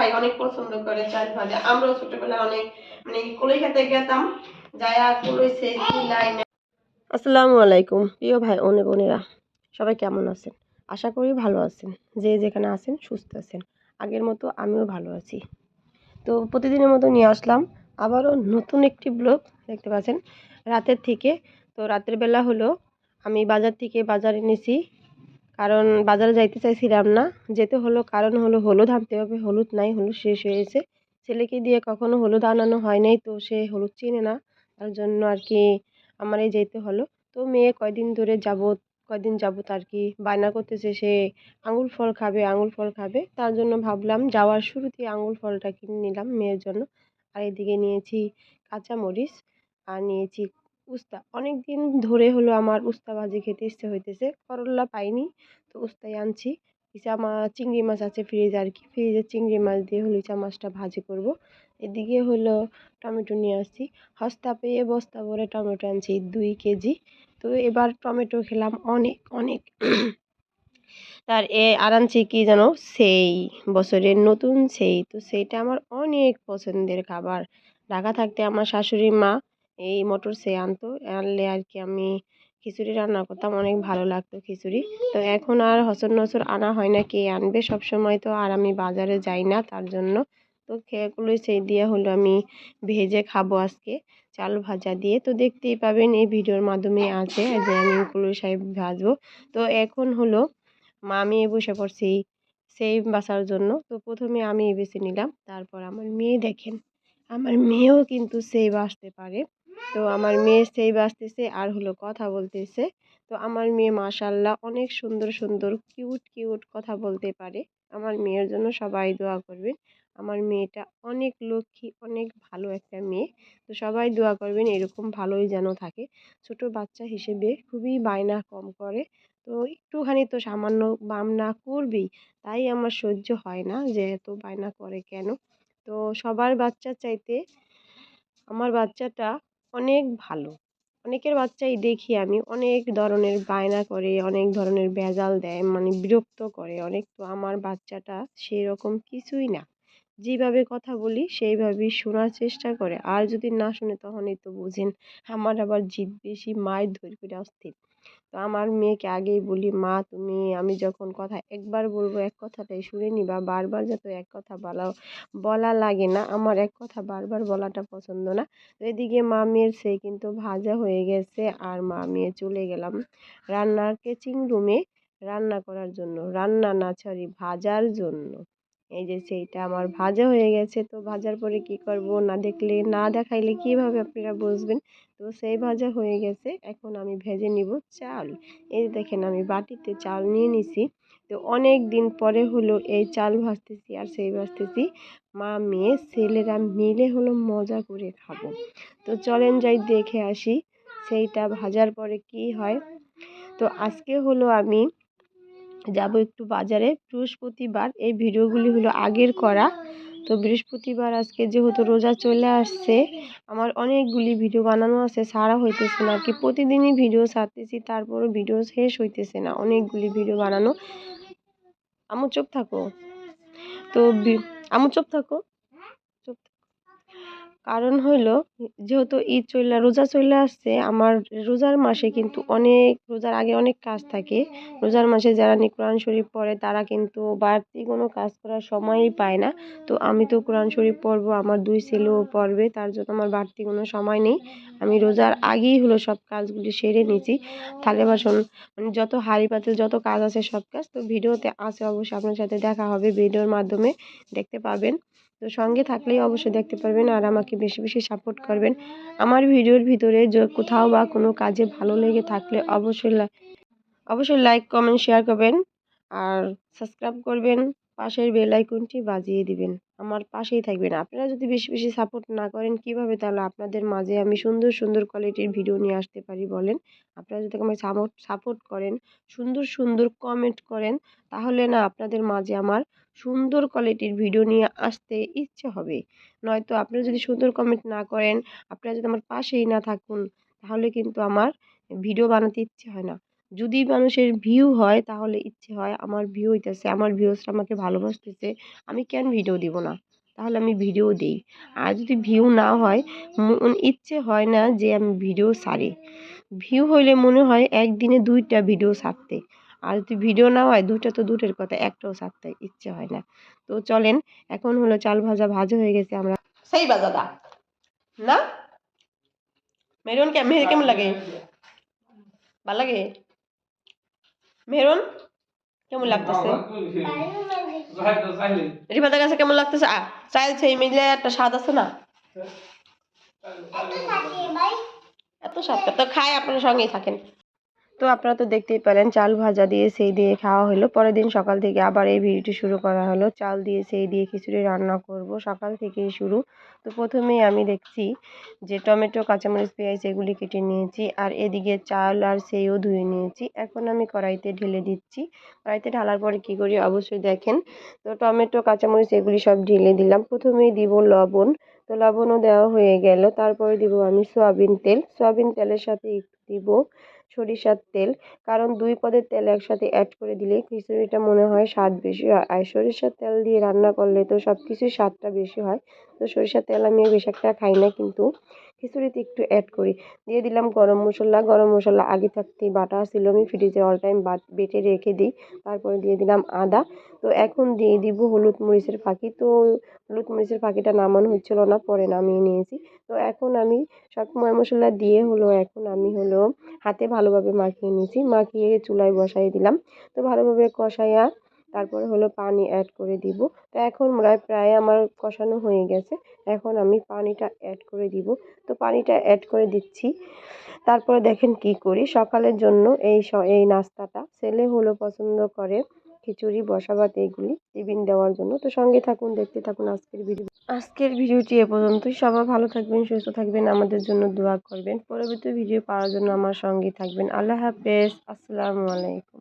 ভাই অনেক পছন্দ করে চাল ভাজা। আমরাও ছোটবেলায় অনেক মানে কলই খেতে গেতাম। যায়া কলই সেই আসসালামু আলাইকুম। প্রিয় ভাই, অনে বোনেরা, সবাই কেমন আছেন? আশা করি ভালো আছেন। যে যেখানে আছেন, সুস্থ আছেন। আগের মতো আমিও ভালো আছি। তো প্রতিদিনের মতো নিয়ে আসলাম আবারও নতুন একটি ব্লগ, দেখতে পাচ্ছেন? রাতের থেকে, তো রাতের বেলা হলো, আমি বাজার থেকে বাজার এনেছি। কারণ বাজারে যাইতে চাইছিলাম না। যেতে হলো, কারণ হলো হলুদ আনতে হবে, হলুদ নাই, হলুদ শেষ হয়েছে ছেলেকে দিয়ে কখনো হলুদ আনানো হয় নাই, তো সে হলুদ চিনে না। তার জন্য আর কি আমারই যেতে হলো। তো মেয়ে কয়দিন ধরে যাব কয়দিন যাবত আর কি বায়না করতেছে, সে আঙুর ফল খাবে আঙুর ফল খাবে। তার জন্য ভাবলাম যাওয়ার শুরুতেই আঙুর ফলটা কিনে নিলাম মেয়ের জন্য। আর এদিকে নিয়েছি কাঁচামরিচ, আর নিয়েছি উস্তা অনেক দিন ধরে হলো আমার উস্তা ভাজি খেতে ইচ্ছে হইতেছে করল্লা পাইনি, তো উস্তাই আনছি। ইচা মাছ চিংড়ি মাছ আছে ফ্রিজে আর কি ফ্রিজে চিংড়ি মাছ দিয়ে হলো ইচা মাছটা ভাজি করব। এদিকে হলো টমেটো নিয়ে আসছি হস্তা পেয়ে বস্তা ভরে টমেটো আনছি দুই কেজি। তো এবার টমেটো খেলাম অনেক অনেক। তার এ আর আনছি কি জানো, সেই, বছরের নতুন সেই, তো সেইটা আমার অনেক পছন্দের খাবার। ঢাকা থাকতে আমার শাশুড়ি মা এই মটর সেই আনতো। আনলে আর কি আমি খিচুড়ি রান্না করতাম, অনেক ভালো লাগতো খিচুড়ি। তো এখন আর হসর নসর আনা হয় না কে আনবে। সব সময় তো আর আমি বাজারে যাই না তার জন্য। তো খেয়েগুলোই সেই দিয়ে হলো আমি ভেজে খাব আজকে চাল ভাজা দিয়ে। তো দেখতেই পাবেন এই ভিডিওর মাধ্যমে আছে যে আমি কুলুই সাহেব ভাজবো। তো এখন হলো মা আমি বসে পড়ছি সেই বাসার জন্য। তো প্রথমে আমি বেছে নিলাম, তারপর আমার মেয়ে দেখেন। আমার মেয়েও কিন্তু সেই বাসতে পারে। তো আমার মেয়ে সেই বাসতেছে আর হলো কথা বলতেছে। তো আমার মেয়ে মাশাল্লাহ অনেক সুন্দর সুন্দর কিউট কিউট কথা বলতে পারে। আমার মেয়ের জন্য সবাই দোয়া করবেন। আমার মেয়েটা অনেক লক্ষ্মী, অনেক ভালো একটা মেয়ে। তো সবাই দোয়া করবেন এরকম ভালোই যেন থাকে। ছোট বাচ্চা হিসেবে খুবই বায়না কম করে। তো একটুখানি তো সামান্য বামনা করবেই, তাই আমার সহ্য হয় না যে এত বায়না করে কেন? তো সবার বাচ্চার চাইতে আমার বাচ্চাটা অনেক ভালো। অনেকের বাচ্চাই দেখি আমি অনেক ধরনের বায়না করে, অনেক ধরনের ভেজাল দেয় মানে বিরক্ত করে। অনেক তো আমার বাচ্চাটা সেরকম কিছুই না। যেভাবে কথা বলি সেইভাবেই শোনার চেষ্টা করে। আর যদি না শুনে তখনই তো বুঝেন, আমার আবার জিদ বেশি, মায়ের ধরে করে অস্থির। তো আমার মেয়েকে আগেই বলি, মা, তুমি, আমি যখন কথা, একবার বলব, এক কথাটাই শুনে নিবা। বারবার যাতে এক কথা বলা বলা লাগে না। আমার এক কথা বারবার বলাটা পছন্দ না। তো এদিকে মা মেয়ের সে কিন্তু ভাজা হয়ে গেছে আর মা মেয়ে চলে গেলাম রান্নার কেচিং রুমে রান্না করার জন্য, রান্না না সরি ভাজার জন্য। এই যে সেইটা আমার ভাজা হয়ে গেছে। তো ভাজার পরে কি করব না দেখলে, না দেখাইলে কীভাবে আপনারা বুঝবেন? তো সেই ভাজা হয়ে গেছে। এখন আমি ভেজে নিব চাল। এই দেখেন আমি বাটিতে চাল নিয়ে নিছি। তো অনেক দিন পরে হলো এই চাল ভাজতেছি আর সেই ভাজতেছি। মা, মেয়ে, ছেলেরা মিলে হলো মজা করে খাব। তো চলেন যাই দেখে আসি সেইটা ভাজার পরে কি হয়। তো আজকে হলো আমি যাব একটু বাজারে। বৃহস্পতিবার এই ভিডিওগুলি হলো আগের করা। তো বৃহস্পতিবার আজকে যেহেতু রোজা চলে আসছে, আমার অনেকগুলি ভিডিও বানানো আছে, সারা হইতেছে না কি প্রতিদিনই ভিডিও ছাড়তেছি, তারপরও ভিডিও শেষ হইতেছে না, অনেকগুলি ভিডিও বানানো। আমু চুপ থাকো। তো আমু চুপ থাকো। কারণ হইল, যেহেতু ঈদ চলে রোজা চলে আসছে, আমার রোজার মাসে কিন্তু অনেক, রোজার আগে অনেক কাজ থাকে। রোজার মাসে যারা কোরআন শরীফ পড়ে, তারা কিন্তু বাড়তি কোনো কাজ করার সময়ই পায় না। তো আমি তো কোরআন শরীফ পড়ব, আমার দুই ছেলেও পড়বে, তার জন্য আমার বাড়তি কোনো সময় নেই। আমি রোজার আগেই হলো সব কাজগুলি সেরে নিয়েছি থালে বাসন মানে যত হাঁড়ি পাতিল যত কাজ আছে সব কাজ, তো ভিডিওতে আছে অবশ্যই, আপনার সাথে দেখা হবে, ভিডিওর মাধ্যমে দেখতে পাবেন। তো সঙ্গে থাকলেই অবশ্যই দেখতে পারবেন আর আমাকে বেশি বেশি সাপোর্ট করবেন। আমার ভিডিওর ভিতরে কোথাও বা কোনো কাজে ভালো লেগে থাকলে অবশ্যই অবশ্যই লাইক কমেন্ট শেয়ার করবেন আর সাবস্ক্রাইব করবেন। পাশের বেল আইকনটি বাজিয়ে দিবেন। আমার পাশেই থাকবেন। আপনারা যদি বেশি বেশি সাপোর্ট না করেন কীভাবে তাহলে আপনাদের মাঝে আমি সুন্দর সুন্দর কোয়ালিটির ভিডিও নিয়ে আসতে পারি বলেন? আপনারা যদি সাপোর্ট সাপোর্ট করেন, সুন্দর সুন্দর কমেন্ট করেন, তাহলে না আপনাদের মাঝে আমার সুন্দর কোয়ালিটির ভিডিও নিয়ে আসতে ইচ্ছে হবে। নয়তো আপনারা যদি সুন্দর কমেন্ট না করেন, আপনারা যদি আমার পাশেই না থাকুন, তাহলে কিন্তু আমার ভিডিও বানাতে ইচ্ছে হয় না। যদি মানুষের ভিউ হয়, তাহলে ইচ্ছে হয় আমার ভিউ হইতেছে, আমার ভিউসরা আমাকে ভালোবাসতেছে, আমি কেন ভিডিও দিব না? তাহলে আমি ভিডিও দিই। আর যদি ভিউ না হয় ইচ্ছে হয় না যে আমি ভিডিও ছাড়ি। ভিউ হইলে মনে হয় একদিনে দুইটা ভিডিও ছাড়তে। আর যদি ভিডিও না হয় দুইটা তো দূরের কথা একটাও ছাড়তে ইচ্ছে হয় না। তো চলেন এখন হলো চাল ভাজা ভাজা হয়ে গেছে আমরা। সেই বাজাদা না? মেরুন কে মেহের কেমন লাগে? ভালো লাগে? মেহরুন কেমন লাগতেছে? রিফাতের কাছে কেমন লাগতেছে? আ চাইল সেই মিলে একটা স্বাদ আছে না? এত স্বাদটা তো খায় আপনার সঙ্গেই থাকেন। তো আপনারা তো দেখতেই পেলেন, চাল ভাজা দিয়ে সেই দিয়ে খাওয়া হলো। পরের দিন সকাল থেকে আবার এই ভিডিওটি শুরু করা হলো। চাল দিয়ে সেই দিয়ে খিচুড়ি রান্না করব সকাল থেকেই শুরু। তো প্রথমেই আমি দেখছি যে টমেটো, কাঁচামরিচ, পেঁয়াজ এগুলি কেটে নিয়েছি আর এদিকে চাল আর সেইও ধুয়ে নিয়েছি। এখন আমি কড়াইতে ঢেলে দিচ্ছি। কড়াইতে ঢালার পরে কী করি? অবশ্যই দেখেন। তো টমেটো, কাঁচামরিচ এগুলি সব ঢেলে দিলাম। প্রথমেই দিব লবণ তো লবণও দেওয়া হয়ে গেল। তারপরে দিব আমি সয়াবিন তেল। সয়াবিন তেলের সাথে একটু দিব সরিষার তেল। কারণ দুই পদের তেল একসাথে অ্যাড করে দিলে খিচুড়িটা মনে হয় স্বাদ বেশি হয়। আর সরিষার তেল দিয়ে রান্না করলে তো সব কিছুই স্বাদটা বেশি হয়। তো সরিষার তেল আমি বেশি একটা খাই না, কিন্তু খিচুড়িতে একটু অ্যাড করি। দিয়ে দিলাম গরম মশলা গরম মশলা আগে থাকতেই বাটা ছিল, আমি ফ্রিজে অল টাইম বেটে রেখে দিই। তারপরে দিয়ে দিলাম আদা। তো এখন দিয়ে দিব হলুদ মরিচের ফাঁকি। তো হলুদ মরিচের ফাঁকিটা নামানো হচ্ছিল না, পরে নামিয়ে নিয়েছি। তো এখন আমি সব মশলা দিয়ে হলো, এখন আমি হলো হাতে ভালোভাবে মাখিয়ে নিয়েছি। মাখিয়ে চুলায় বসাই দিলাম। তো ভালোভাবে কষাইয়া তারপরে হলো পানি অ্যাড করে দিব। তো এখন প্রায় প্রায় আমার কষানো হয়ে গেছে। এখন আমি পানিটা অ্যাড করে দিব। তো পানিটা অ্যাড করে দিচ্ছি। তারপরে দেখেন কি করি। সকালের জন্য এই এই নাস্তাটা ছেলে হলো পছন্দ করে খিচুড়ি, বসা ভাত এইগুলি টিফিন দেওয়ার জন্য। তো সঙ্গে থাকুন, দেখতে থাকুন আজকের ভিডিও। আজকের ভিডিওটি এ পর্যন্তই। সবাই ভালো থাকবেন, সুস্থ থাকবেন, আমাদের জন্য দোয়া করবেন। পরবর্তী ভিডিও পাওয়ার জন্য আমার সঙ্গে থাকবেন। আল্লাহ হাফেজ। আসসালামু আলাইকুম।